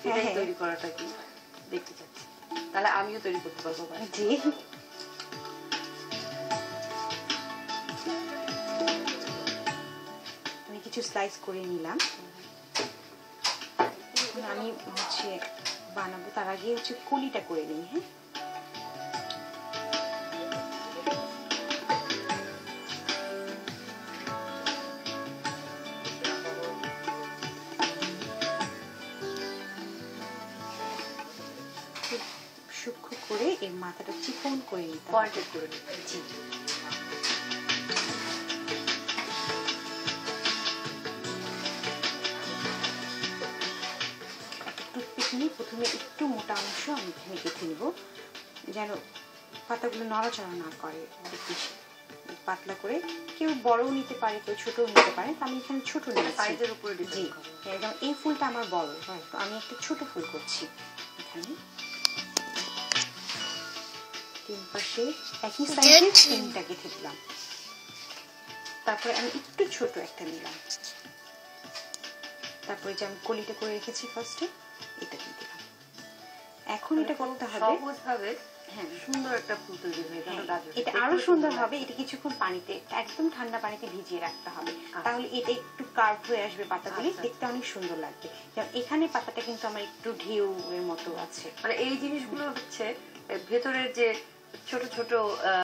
এটাই হ্যাঁ। তৈরি করাটা কি? দেখতে চাচ্ছি। তাহলে আমিও তৈরি করতে পারব জি। আমি কিছু স্লাইস করে নিলাম। আমি হচ্ছে বানাবো। তার আগে হচ্ছে কলিটা করে নিই হ্যাঁ? সূক্ষ্ম করে এর মাথাটা চিকন করে নিতে। পয়েন্টেড করে নিতে জি। টুথপিক নিয়ে প্রথমে একটু মোটা অংশ আমি এখানে কেটে নেব যেন পাতাগুলো নড়াচড়া না করে বেশি। পাতলা করে কেউ বড়ও নিতে পারে কেউ ছোটও নিতে পারে তো আমি এখানে ছোট সাইজের উপরে জি একদম এই ফুলটা আমার বড় হয় তো আমি একটা ছোট ফুল করছি এখানে। তিন পাশে একই সাইজে তারপরে আমি একটু ছোট একটা নিলাম। তারপরে যে আমি কলিটা করে রেখেছি ফার্স্টে এটা দিয়ে দিলাম। এখন এটা করতে হবে হ্যাঁ। সুন্দর একটা ফুল তৈরি হয়ে গেল হ্যাঁ, এটা আরও সুন্দর হবে এটা কিছুক্ষণ পানিতে একদম ঠান্ডা পানিতে ভিজিয়ে রাখতে হবে। তাহলে এটা একটু কার্ভ হয়ে আসবে পাতাগুলি আচ্ছা। দেখতে অনেক সুন্দর লাগবে। যেমন এখানে পাতাটা কিন্তু আমার একটু ঢেউ এর মতো আছে। মানে এই জিনিসগুলো হচ্ছে ভেতরের যে ছোট ছোট আহ,